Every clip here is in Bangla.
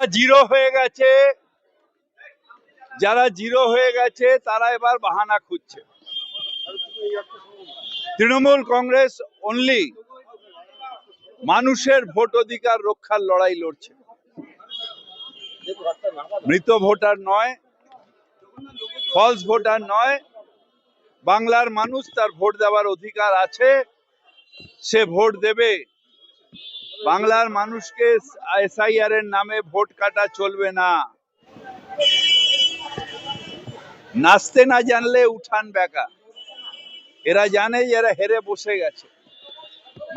জিরো হয়ে গেছে, যারা জিরো হয়ে গেছে, তারা এবার বাহানা খুঁজছে। তৃণমূল কংগ্রেস অনলি মানুষের ভোট অধিকার রক্ষার লড়াই লড়ছে। মৃত ভোটার নয় ফলস ভোটার নয়, বাংলার মানুষ তার ভোট দেওয়ার অধিকার আছে, সে ভোট দেবে। বাংলার মানুষকে এসআইআর এর নামে ভোট কাটা চলবে না। নাচতে না জানলে উঠান বেকা এরা জানে এরা হেরে বসে গেছে।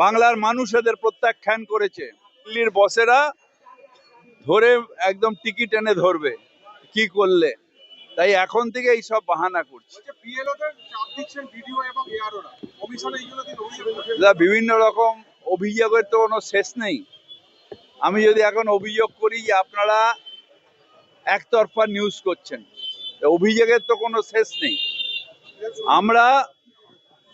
বাংলার মানুষ এদের প্রত্যাখ্যান করেছে। দিল্লির বসেরা ধরে একদম টিকিট এনে ধরবে কি করলে? তাই এখন থেকে এইসব বাহানা করছে। বিভিন্ন রকম অভিযোগের তো কোনো শেষ নেই। আমি যদি এখন অভিযোগ করি যে আপনারা একতরফা নিউজ করছেন অভিযোগের তো কোনো শেষ নেই। আমরা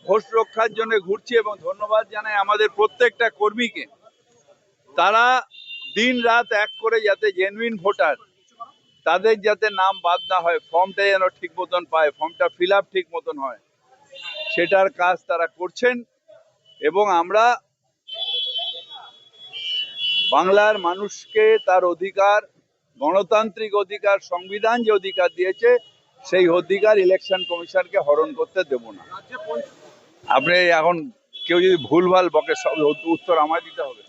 ভোট রক্ষার জন্য ঘুরছি এবং ধন্যবাদ জানাই আমাদের প্রত্যেকটা কর্মীকে। তারা দিন রাত এক করে যাতে জেনুইন ভোটার, তাদের যাতে নাম বাদ না হয়, ফর্মটা যেন ঠিক মতন পায়, ফর্মটা ফিল আপ ঠিক মতন হয়, সেটার কাজ তারা করছেন এবং আমরা বাংলার মানুষকে তার অধিকার, গণতান্ত্রিক অধিকার, সংবিধান যে অধিকার দিয়েছে, সেই অধিকার ইলেকশন কমিশনকে হরণ করতে দেব না আপনি এখন কেউ যদি ভুলভাল বকে, সব উত্তর আমায় দিতে হবে?